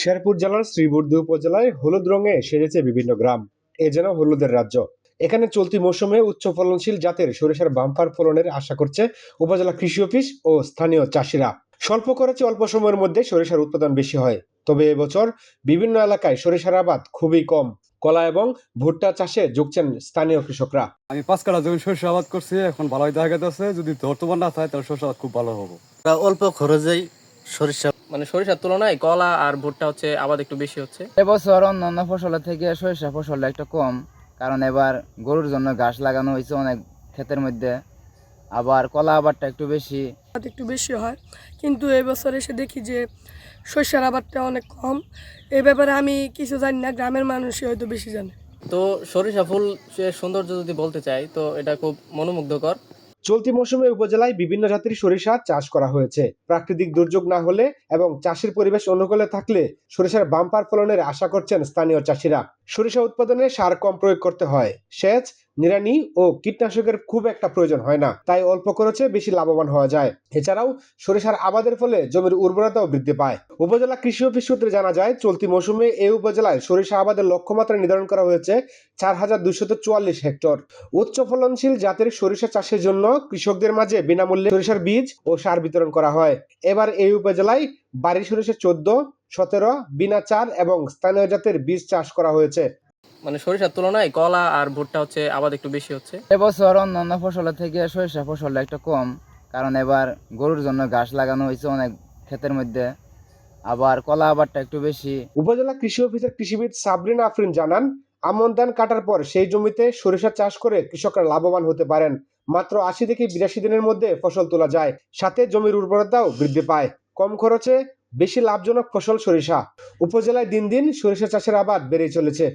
শেরপুর জেলার শ্রীবর্দী উপজেলায় হলুদ রঙে সেজেছে বিভিন্ন গ্রাম। এ যেন হলুদের রাজ্য। এখানে চলতি মৌসুমে উচ্চ ফলনশীল জাতের সরিষার বাম্পার ফলনের আশা করছে উপজেলা কৃষি অফিস ও স্থানীয় চাষিরা। স্বল্প খরচে অল্প সময়ের মধ্যে সরিষার উৎপাদন বেশি হয়। তবে এবছর বিভিন্ন এলাকায় সরিষার আবাদ খুবই কম। কলা এবং ভুট্টা চাষে যুগছেন স্থানীয় কৃষকরা। আমি পাঁচ কাটা জমি সরিষা আবাদ করছি এখন ভালোই দেখা যাচ্ছে যদি বর্তমান না থাকে তাহলে সরষে আবাদ খুব ভালো হবে। অল্প খরচেই সরিষা মানে সরিষার তুলনায় কলা আর ভুট্টা হচ্ছে আবাদ একটু বেশি হচ্ছে। এবছর অন্যান্য ফসলের থেকে সরিষা ফসলটা একটু কম কারণ এবার গরুর জন্য ঘাস লাগানো হয়েছে অনেক ক্ষেতের মধ্যে। আবার কলা আবারটা একটু বেশি। আবাদ একটু বেশি হয় কিন্তু এই বছর এসে দেখি যে শস্যের আবাদটা অনেক কম। এই ব্যাপারে আমি কিছু জানি না গ্রামের মানুষই হয়তো বেশি জানে। তো সরিষা ফুল সে সৌন্দর্য যদি বলতে চাই তো এটা খুব মনোমুগ্ধকর। চলতি মৌসুমে উপজেলায় বিভিন্ন জাতির সরিষা চাষ করা হয়েছে। প্রাকৃতিক দুর্যোগ না হলে এবং চাষের পরিবেশ অনুকূলে থাকলে সরিষার বাম্পার ফলনের আশা করছেন স্থানীয় চাষিরা। সরিষা উৎপাদনে সার কম প্রয়োগ করতে হয়। সেচ নিড়ানি ও কীটনাশকের খুব একটা প্রয়োজন হয় না। তাই অল্প খরচে বেশি লাভবান হওয়া যায়। এছাড়াও সরিষার আবাদের ফলে জমির উর্বরতাও বৃদ্ধি পায়। উপজেলা কৃষি অফিস সূত্রে জানা যায়, চলতি মৌসুমে এই উপজেলায় সরিষা আবাদের লক্ষ্যমাত্রা নির্ধারণ করা হয়েছে চার হাজার দুইশত চুয়াল্লিশ হেক্টর। উচ্চ ফলনশীল জাতের সরিষা চাষের জন্য কৃষকদের মাঝে বিনামূল্যে সরিষার বীজ ও সার বিতরণ করা হয়। এবার এই উপজেলায় বাড়ি সরিষা চোদ্দ, সতেরো, বিনা চার এবং স্থানীয় জাতের বীজ চাষ করা হয়েছে। মানে সরিষার তুলনায় কলা আর ভুট্টা হচ্ছে আবাদ একটু বেশি হচ্ছে। এবছর অন্যান্য ফসলের থেকে সরিষা ফসলটা একটু কম কারণ এবার গরুর জন্য ঘাস লাগানো হয়েছে অনেক ক্ষেতের মধ্যে। আবার কলা আবারটা একটু বেশি। উপজেলা কৃষি অফিসের কৃষিবিদ সাবরিন আফরিন জানান আমন ধান কাটার পর সেই জমিতে সরিষা চাষ করে কৃষকরা লাভবান হতে পারেন। মাত্র আশি থেকে বিরাশি দিনের মধ্যে ফসল তোলা যায় সাথে জমির উর্বরতাও বৃদ্ধি পায়। কম খরচে বেশি লাভজনক ফসল সরিষা। উপজেলায় দিন দিন সরিষা চাষের আবাদ বেড়েই চলেছে।